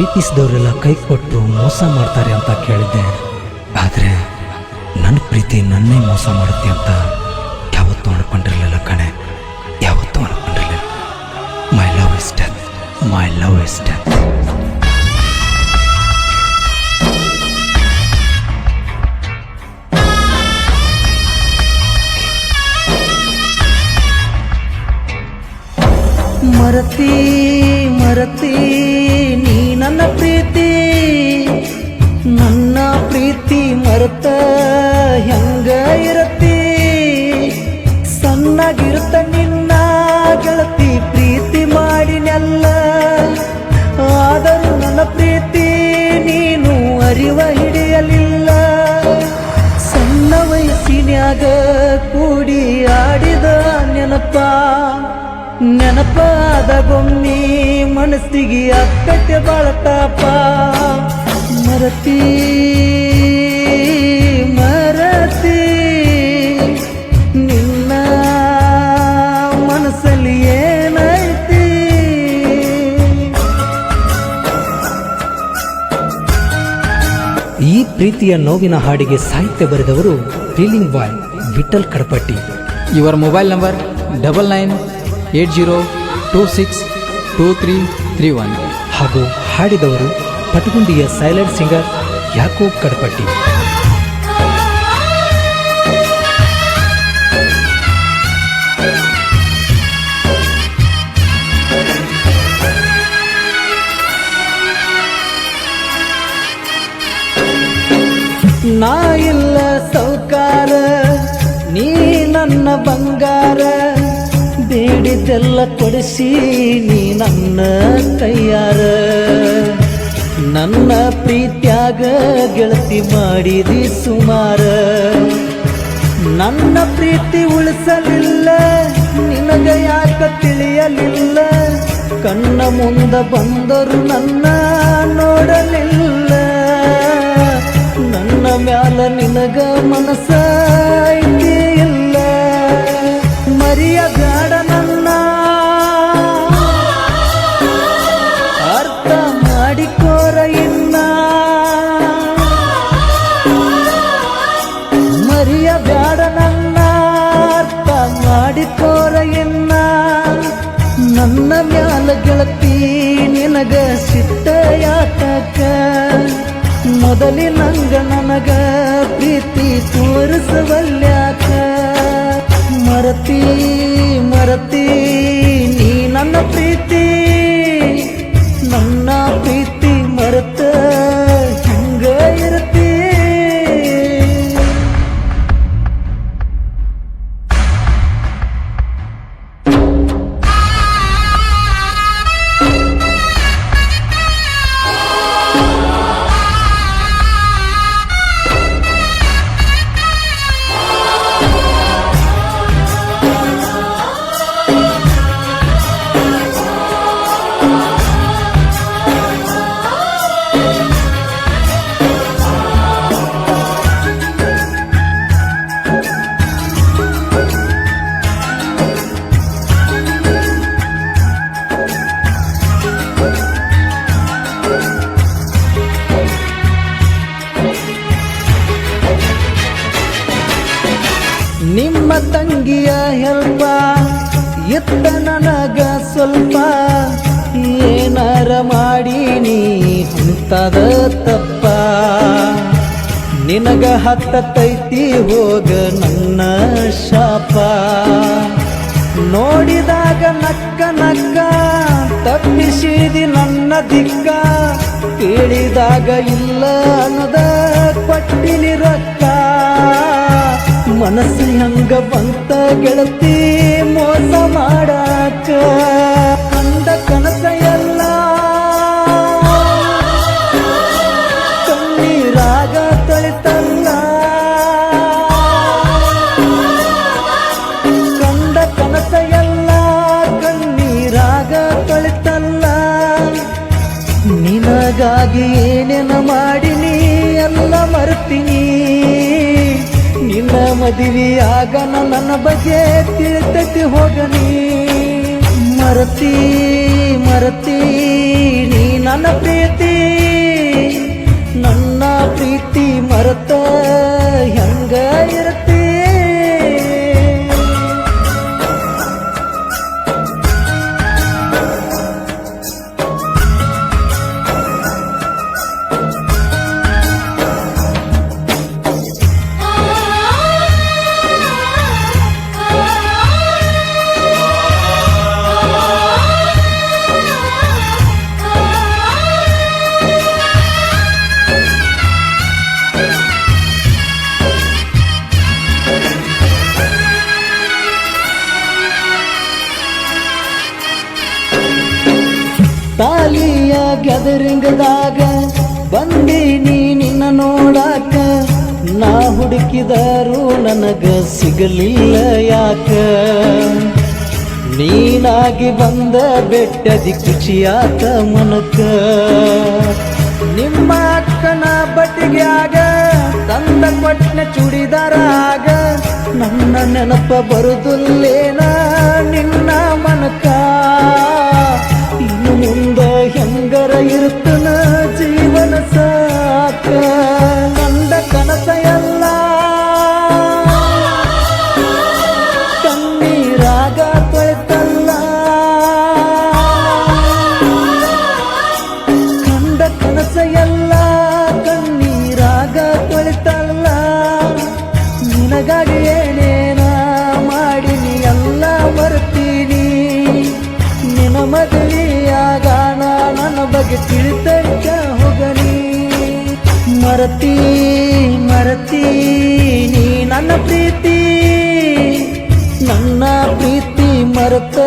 ಪ್ರೀತಿಸಿದವರೆಲ್ಲ ಕೈ ಕೊಟ್ಟು ಮೋಸ ಮಾಡ್ತಾರೆ ಅಂತ ಕೇಳಿದ್ದೆ. ಆದರೆ ನನ್ನ ಪ್ರೀತಿ ನನ್ನೇ ಮೋಸ ಮಾಡುತ್ತೆ ಅಂತ ಯಾವತ್ತೂ ಅನ್ಕೊಂಡಿರಲಿಲ್ಲ ಕಣೆ. ಯಾವತ್ತೂ ಅನ್ಕೊಂಡಿರಲಿಲ್ಲ. My love is death my love is death ಮರತಿ ಮರತಿ ಮರತ ಹೆಂಗ ಇರುತ್ತಿ? ಸಣ್ಣಗಿರುತ್ತ ನಿನ್ನ ಗೆಳತಿ, ಪ್ರೀತಿ ಮಾಡಿನೆಲ್ಲ. ಆದರೂ ನನ್ನ ಪ್ರೀತಿ ನೀನು ಅರಿವ ಹಿಡಿಯಲಿಲ್ಲ. ಸಣ್ಣ ವಯಸ್ಸಿನ್ಯಾಗ ಕೂಡಿ ಆಡಿದ ನೆನಪ. ನೆನಪಾದ ಗೊಮ್ಮಿ ಮನಸ್ಸಿಗೆ ಅಕ್ಕತೆ ಬಾಳತಾಪ. ಮರತಿ ಈ ಪ್ರೀತಿಯ ನೋವಿನ ಹಾಡಿಗೆ ಸಾಹಿತ್ಯ ಬರೆದವರು ಫೀಲಿಂಗ್ ಬಾಯ್ ವಿಠಲ್ ಕಡಪಟ್ಟಿ. ಇವರ mobile number double nine eight zero two six two three three one ಹಾಗೂ ಹಾಡಿದವರು ಪಟಗುಂಡಿಯ ಸೈಲೆಂಟ್ ಸಿಂಗರ್ ಯಾಕೋಬ್ ಕಡಪಟ್ಟಿ. ಬೇಡಿದ್ದೆಲ್ಲ ಕೊಡಿಸಿ ನೀ ನನ್ನ ಕೈಯಾರ ನನ್ನ ಪ್ರೀತ್ಯಾಗ ಗೆಳತಿ ಮಾಡಿದಿ ಸುಮಾರ. ನನ್ನ ಪ್ರೀತಿ ಉಳಿಸಲಿಲ್ಲ, ನಿನಗ ಯಾಕ ತಿಳಿಯಲಿಲ್ಲ? ಕಣ್ಣ ಮುಂದ ಬಂದರು ನನ್ನ ನೋಡಲಿಲ್ಲ. ನನ್ನ ಮ್ಯಾಲ ನಿನಗ ಮನಸ ಮರಿಯ ಬ್ಯಾಡ ನನ್ನ ಅರ್ಥ ಮಾಡಿಕೋರ ಇನ್ನ ನನ್ನ ಮ್ಯಾಲ ಗೆಳತಿ ನಿನಗ ಸಿಟ್ಟ ಯಾತಕ ಮೊದಲಿನಂಗ ನಿನಗ ಹತ್ತತೈತಿ ಹೋಗ ನನ್ನ ಶಾಪ. ನೋಡಿದಾಗ ನಕ್ಕ ನಕ್ಕ ತಪ್ಪಿಸಿದಿ ನನ್ನ ದಿಕ್ಕ. ಕೇಳಿದಾಗ ಇಲ್ಲ ಅನ್ನದ ಪಟ್ಟಿಲಿ ರೊಕ್ಕ. ಮನಸ್ಸು ಹಂಗ ಬಂತ ಗೆಳತಿ ಮೋಸ ಮಾಡಾಕ. ಅಂದ ಕನಸ ಮರ್ತೀನಿ ನಿನ್ನ ಮದುವೆಯಾಗ ನನ್ನ ಬಗ್ಗೆ ತಿಳಿತೈತಿ ಹೋಗನಿ. ಮರತಿ ಮರತಿ ನೀ ನನ್ನ ಪ್ರೀತಿ. ತಾಲಿಯ ಗ್ಯಾದರಿಂಗದಾಗ ನೀ ನಿನ್ನ ನೋಡಾಕ. ನಾ ಹುಡುಕಿದರು ನನಗ ಸಿಗಲಿಲ್ಲ ಯಾಕ? ನೀನಾಗಿ ಬಂದ ಬೆಟ್ಟದಿ ಖುಷಿಯಾತ ಮನಕ. ನಿಮ್ಮ ಅಕ್ಕನ ಬಟ್ಟಿಗ್ಯಾಗ ತಂದ ಕೊಟ್ಟನೆ ಚೂಡಿದಾರಾಗ. ನನ್ನ ನೆನಪ ಬರುದಿಲ್ಲೇನ ನಿನ್ನ ಮನಕ? ನನ್ನ ಹೋಗಲಿ. ಮರತಿ ಮರತಿ ನೀ ನನ್ನ ಪ್ರೀತಿ. ನನ್ನ ಪ್ರೀತಿ ಮರತ